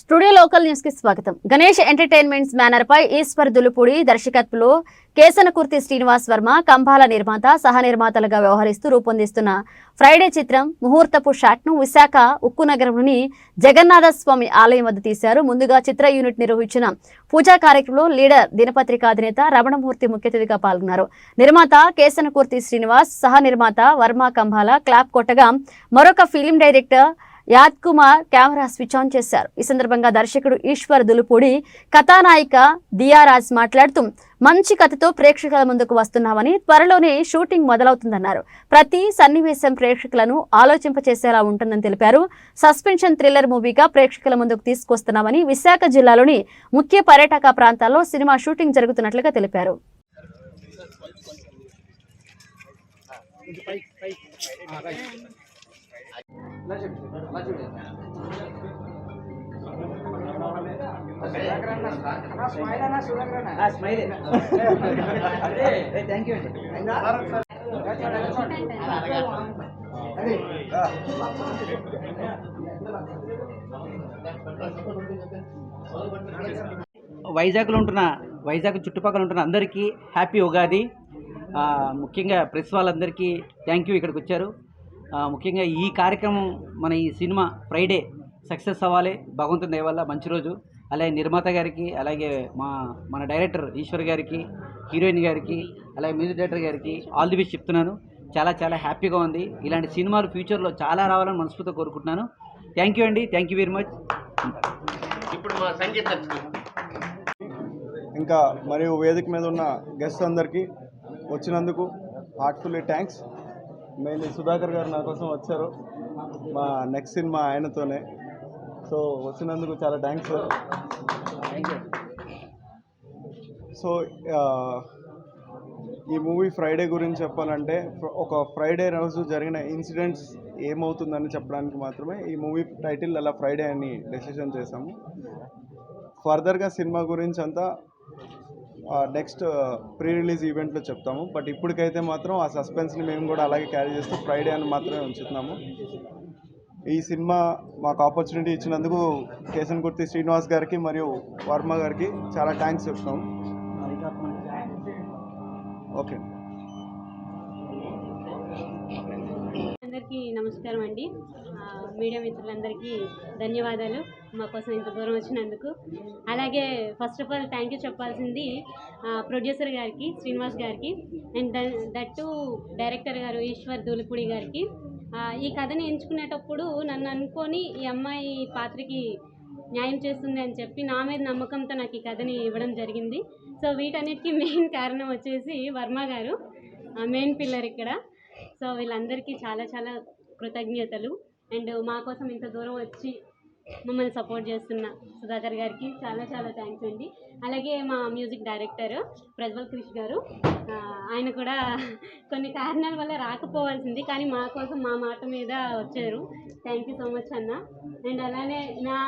Studio local న్యూస్కి స్వాగతం. Ganesh entertainments banner పై ఈశ్వర్ దులుపూడి దర్శకత్వంలో కేసనకుర్తి శ్రీనివాస్ వర్మ కంభాల నిర్మాత సహ నిర్మాతలుగా వ్యవహరిస్తూ రూపొందిస్తున్న ఫ్రైడే చిత్రం ముహూర్తపు షాట్ను విశాఖ ఉక్కు నగరంలోని జగన్నాథస్వామి ఆలయం వద్ద తీశారు. ముందుగా చిత్ర యూనిట్ నిర్వహించిన పూజా కార్యక్రమంలో లీడర్ దినపత్రిక అధినేత రమణమూర్తి ముఖ్య అతిథిగా పాల్గొన్నారు. నిర్మాత కేసనకుర్తి శ్రీనివాస్ సహ నిర్మాత వర్మ కంభాల క్లాప్ కొట్టగా మరొక ఫిలిం డైరెక్టర్ యాద్ కుమార్ కెమెరా స్విచ్ ఆన్ చేశారు. ఈ సందర్భంగా దర్శకుడు ఈశ్వర్ దులుపూడి కథానాయిక దియారాజ్ మాట్లాడుతూ మంచి కథతో ప్రేక్షకుల ముందుకు వస్తున్నామని త్వరలోనే షూటింగ్ మొదలవుతుందన్నారు. ప్రతి సన్నివేశం ప్రేక్షకులను ఆలోచింపచేసేలా ఉంటుందని తెలిపారు. సస్పెన్షన్ థ్రిల్లర్ మూవీగా ప్రేక్షకుల ముందుకు తీసుకొస్తున్నామని విశాఖ జిల్లాలోని ముఖ్య పర్యాటక ప్రాంతాల్లో సినిమా షూటింగ్ జరుగుతున్నట్లుగా తెలిపారు. థ్యాంక్ యూ వైజాగ్లో ఉంటున్న వైజాగ్ చుట్టుపక్కల ఉంటున్న అందరికీ హ్యాపీ ఉగాది. ఆ, ముఖ్యంగా ప్రెస్ వాళ్ళందరికీ థ్యాంక్ యూ ఇక్కడికి వచ్చారు. ముఖ్యంగా ఈ కార్యక్రమం మన ఈ సినిమా ఫ్రైడే సక్సెస్ అవ్వాలి. భగవంతుని దయ వల్ల మంచి రోజు. అలాగే నిర్మాత గారికి అలాగే మా మన డైరెక్టర్ ఈశ్వర్ గారికి హీరోయిన్ గారికి అలాగే మ్యూజిక్ డైరెక్టర్ గారికి ఆల్ ది బెస్ట్ చెప్తున్నాను. చాలా చాలా హ్యాపీగా ఉంది. ఇలాంటి సినిమాలు ఫ్యూచర్లో చాలా రావాలని మనస్ఫూర్తిగా కోరుకుంటున్నాను. థ్యాంక్ యూ అండి. Thank you very much. ఇప్పుడు మా సంగీత ఇంకా మరియు వేదిక మీద ఉన్న గెస్ట్ అందరికీ వచ్చినందుకు హార్ట్ఫుల్లీ థ్యాంక్స్. మెయిన్లీ సుధాకర్ గారు నా కోసం వచ్చారు. మా నెక్స్ట్ సినిమా ఆయనతోనే. సో వచ్చినందుకు చాలా థ్యాంక్స్ సార్ సో ఈ మూవీ ఫ్రైడే గురించి చెప్పాలంటే ఒక ఫ్రైడే రోజు జరిగిన ఇన్సిడెంట్స్ ఏమవుతుందని చెప్పడానికి మాత్రమే ఈ మూవీ టైటిల్ అలా ఫ్రైడే అని డెసిషన్ చేశాము. ఫర్దర్గా సినిమా గురించి అంతా నెక్స్ట్ ప్రీ రిలీజ్ ఈవెంట్లో చెప్తాము. బట్ ఇప్పటికైతే మాత్రం ఆ సస్పెన్స్ని మేము కూడా అలాగే క్యారీ చేస్తూ ఫ్రైడే అని మాత్రమే ఉంచుతున్నాము. ఈ సినిమా మాకు ఆపర్చునిటీ ఇచ్చినందుకు కేసన్కుర్తి శ్రీనివాస్ గారికి మరియు వర్మ గారికి చాలా థ్యాంక్స్ చెప్తాము. ఓకే అందరికీ నమస్కారం అండి. మీడియా మిత్రులందరికీ ధన్యవాదాలు మా కోసం ఇంత దూరం వచ్చినందుకు. అలాగే first of all thank you చెప్పాల్సింది ప్రొడ్యూసర్ గారికి శ్రీనివాస్ గారికి అండ్ దట్టు డైరెక్టర్ గారు ఈశ్వర్ దూలిపూడి గారికి. ఈ కథని ఎంచుకునేటప్పుడు నన్ను అనుకొని ఈ అమ్మాయి పాత్రకి న్యాయం చేస్తుంది అని చెప్పి నా మీద నమ్మకంతో నాకు ఈ కథని ఇవ్వడం జరిగింది. సో వీటన్నిటికీ మెయిన్ కారణం వచ్చేసి వర్మ గారు మెయిన్ పిల్లర్ ఇక్కడ. సో వీళ్ళందరికీ చాలా చాలా కృతజ్ఞతలు. అండ్ మా కోసం ఇంత దూరం వచ్చి మమ్మల్ని సపోర్ట్ చేస్తున్న సుధాకర్ గారికి చాలా చాలా థ్యాంక్స్ అండి. అలాగే మా మ్యూజిక్ డైరెక్టర్ ప్రజ్వల్ క్రిష్ గారు ఆయన కూడా కొన్ని కారణాల వల్ల రాకపోవాల్సింది కానీ మా కోసం మా మాట మీద వచ్చారు. థ్యాంక్ యూ సో మచ్ అన్న. అండ్ అలానే నా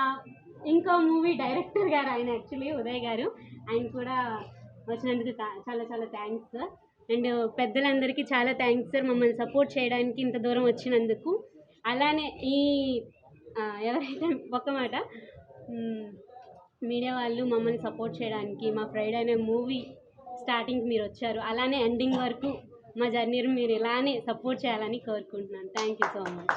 ఇంకో మూవీ డైరెక్టర్ గారు ఆయన యాక్చువల్లీ ఉదయ్ గారు. ఆయన కూడా వచ్చినందుకు చాలా చాలా థ్యాంక్స్. సార్ అండ్ పెద్దలందరికీ చాలా థ్యాంక్స్ సార్ మమ్మల్ని సపోర్ట్ చేయడానికి ఇంత దూరం వచ్చినందుకు. అలానే ఈ ఎవరైతే ఒక్క మాట మీడియా వాళ్ళు మమ్మల్ని సపోర్ట్ చేయడానికి మా ఫ్రైడే అనే మూవీ స్టార్టింగ్ మీరు వచ్చారు. అలానే ఎండింగ్ వరకు మా జర్నీని మీరు ఇలానే సపోర్ట్ చేయాలని కోరుకుంటున్నాను. Thank you so much.